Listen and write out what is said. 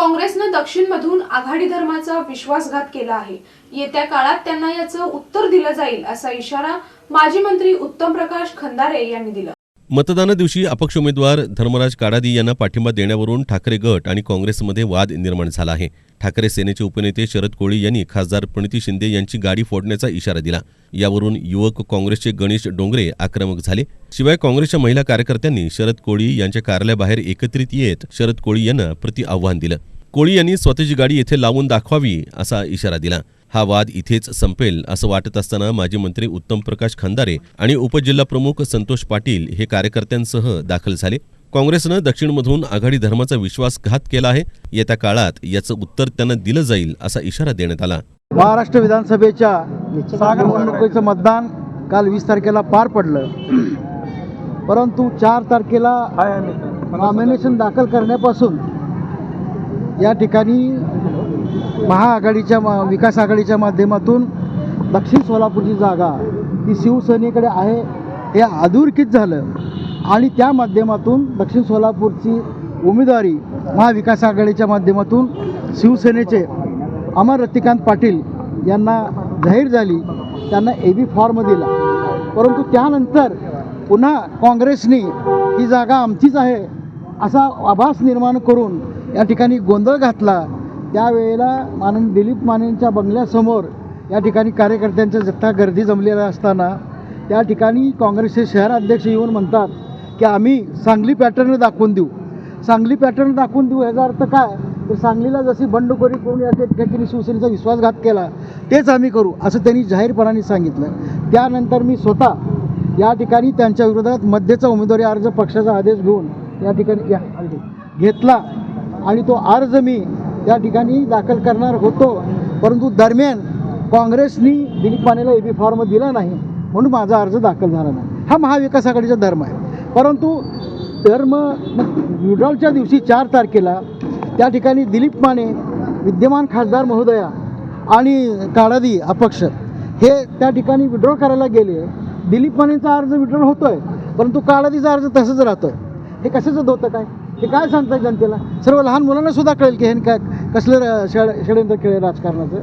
काँग्रेसनं दक्षिणमधून आघाडी धर्माचा विश्वासघात केला आहे. येत्या काळात त्यांना याचं उत्तर दिलं जाईल असा इशारा माजी मंत्री उत्तम प्रकाश खंदारे यांनी दिला. मतदाना दिवशी अपक्ष उमेदवार धर्मराज काडादी यांना पाठिंबा देण्यावरून ठाकरे गट आणि काँग्रेसमध्ये वाद निर्माण झाला आहे. ठाकरे सेनेचे उपनेते शरद कोळी यांनी खासदार प्रणिती शिंदे यांची गाडी फोडण्याचा इशारा दिला. यावरून युवक काँग्रेसचे गणेश डोंगरे आक्रमक झाले. शिवाय काँग्रेसच्या महिला कार्यकर्त्यांनी शरद कोळी यांच्या कार्यालयाबाहेर एकत्रित येत शरद कोळी यांना प्रति आव्हान दिलं. कोळी यांनी स्वतःची गाडी येथे लावून दाखवावी असा इशारा दिला. हा वाद इथेच संपेल असं वाटत असताना माजी मंत्री उत्तम प्रकाश खंदारे आणि उपजिल्हा प्रमुख संतोष पाटील हे कार्यकर्त्यांसह दाखल झाले. काँग्रेसनं दक्षिणमधून आघाडी धर्माचा विश्वासघात केला आहे. येत्या काळात याचं उत्तर त्यांना दिलं जाईल असा इशारा देण्यात आला. महाराष्ट्र विधानसभेच्या सागर निवडणुकीचं मतदान काल वीस तारखेला पार पडलं. परंतु चार तारखेला नॉमिनेशन दाखल करण्यापासून या ठिकाणी महाआघाडीच्या मा- विकास आघाडीच्या माध्यमातून दक्षिण सोलापूरची जागा ही शिवसेनेकडे आहे हे अधोरेखित झालं. आणि त्या माध्यमातून दक्षिण सोलापूरची उमेदवारी महाविकास आघाडीच्या माध्यमातून शिवसेनेचे अमर रतिकांत पाटील यांना जाहीर झाली. त्यांना ए बी फॉर्म दिला. परंतु त्यानंतर पुन्हा काँग्रेसने ही जागा आमचीच आहे असा आभास निर्माण करून या ठिकाणी गोंधळ घातला. त्यावेळेला मानन दिलीप मानेंच्या बंगल्यासमोर या ठिकाणी कार्यकर्त्यांच्या जत्था गर्दी जमलेला असताना त्या ठिकाणी काँग्रेसचे शहराध्यक्ष येऊन म्हणतात की आम्ही सांगली पॅटर्न दाखवून देऊ. सांगली पॅटर्न दाखवून देऊ याचा अर्थ काय? तर सांगलीला जशी बंडखोरी करून या ठिकाणी शिवसेनेचा विश्वासघात केला तेच आम्ही करू असं त्यांनी जाहीरपणाने सांगितलं. त्यानंतर मी स्वतः या ठिकाणी त्यांच्या विरोधात मध्यचा उमेदवारी अर्ज पक्षाचा आदेश घेऊन या ठिकाणी घेतला. आणि तो अर्ज मी त्या ठिकाणी दाखल करणार होतो. परंतु दरम्यान काँग्रेसनी दिलीप मानेला ए बी फॉर्म दिला नाही म्हणून माझा अर्ज दाखल झाला नाही. हा महाविकास आघाडीचा धर्म आहे. परंतु धर्म विड्रॉलच्या दिवशी चार तारखेला त्या ठिकाणी दिलीप माने विद्यमान खासदार महोदया आणि काळादी अपक्ष हे त्या ठिकाणी विड्रॉ करायला गेले. दिलीप मानेचा अर्ज विड्रॉल होतोय परंतु काळादीचा अर्ज तसंच राहतोय. हे कशाचं होतं काय हे काय सांगताय जनतेला? सर्व लहान मुलांना सुद्धा कळेल की हे काय कसलं षड षडयंत्र खेळ राजकारणाचं.